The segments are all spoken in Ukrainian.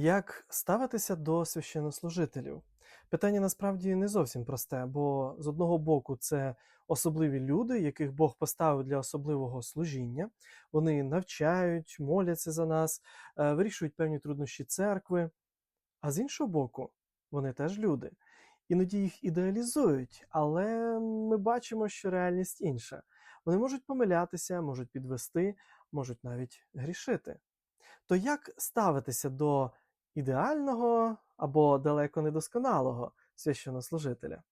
Як ставитися до священнослужителів? Питання насправді не зовсім просте, бо з одного боку це особливі люди, яких Бог поставив для особливого служіння. Вони навчають, моляться за нас, е, вирішують певні труднощі церкви. А з іншого боку, вони теж люди. Іноді їх ідеалізують, але ми бачимо, що реальність інша. Вони можуть помилятися, можуть підвести, можуть навіть грішити. То як ставитися до ідеального або далеко недосконалого священнослужителя?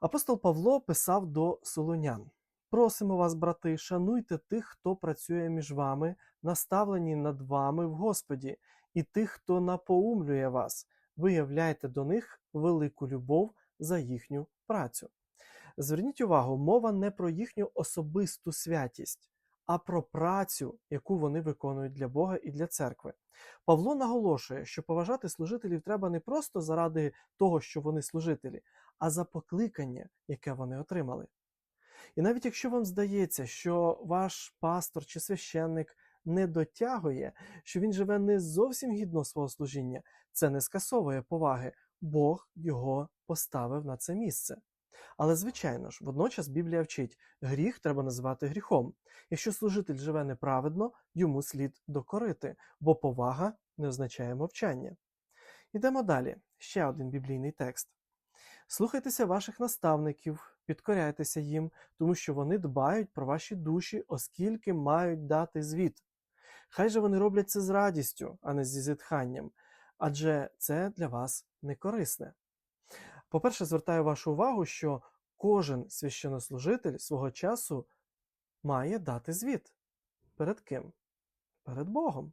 Апостол Павло писав до солонян: Просимо вас, брати, шануйте тих, хто працює між вами, наставлені над вами в Господі, і тих, хто напоумлює вас, виявляйте до них велику любов за їхню працю. Зверніть увагу, мова не про їхню особисту святість, а про працю, яку вони виконують для Бога і для церкви. Павло наголошує, що поважати служителів треба не просто заради того, що вони служителі, а за покликання, яке вони отримали. І навіть якщо вам здається, що ваш пастор чи священник не дотягує, що він живе не зовсім гідно свого служіння, це не скасовує поваги. Бог його поставив на це місце. Але, звичайно ж, водночас Біблія вчить, гріх треба називати гріхом. Якщо служитель живе неправедно, йому слід докорити, бо повага не означає мовчання. Йдемо далі. Ще один біблійний текст. Слухайтеся ваших наставників, підкоряйтеся їм, тому що вони дбають про ваші душі, оскільки мають дати звіт. Хай же вони роблять це з радістю, а не зі зітханням, адже це для вас не корисне. По-перше, звертаю вашу увагу, що кожен священнослужитель свого часу має дати звіт. Перед ким? Перед Богом.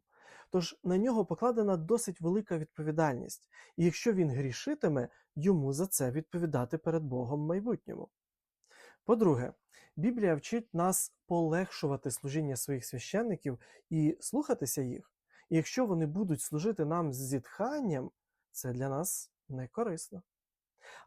Тож на нього покладена досить велика відповідальність, і якщо він грішитиме, йому за це відповідати перед Богом в майбутньому. По-друге, Біблія вчить нас полегшувати служіння своїх священників і слухатися їх. І якщо вони будуть служити нам з зітханням, це для нас не корисно.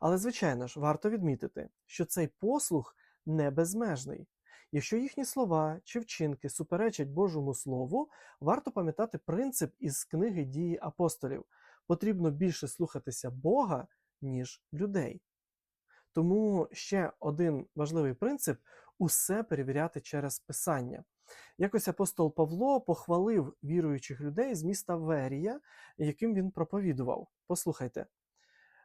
Але, звичайно ж, варто відмітити, що цей послух не безмежний. Якщо їхні слова чи вчинки суперечать Божому Слову, варто пам'ятати принцип із книги дії апостолів. Потрібно більше слухатися Бога, ніж людей. Тому ще один важливий принцип усе перевіряти через Писання. Якось апостол Павло похвалив віруючих людей з міста Верія, яким він проповідував. Послухайте.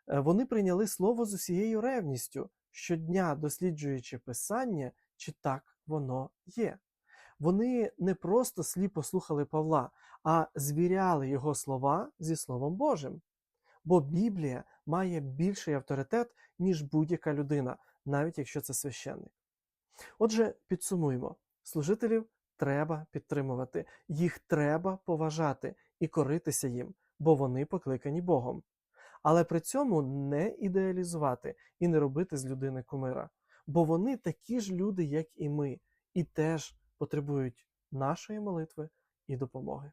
Е, Вони прийняли слово з усією ревністю, щодня досліджуючи Писання, чи так воно є. Вони не просто сліпо слухали Павла, а звіряли його слова зі Словом Божим. Бо Біблія має більший авторитет, ніж будь-яка людина, навіть якщо це священник. Отже, підсумуємо: служителів треба підтримувати, їх треба поважати і коритися їм, бо вони покликані Богом але при цьому не ідеалізувати і не робити з людини кумира. Бо вони такі ж люди, як і ми, і теж потребують нашої молитви і допомоги.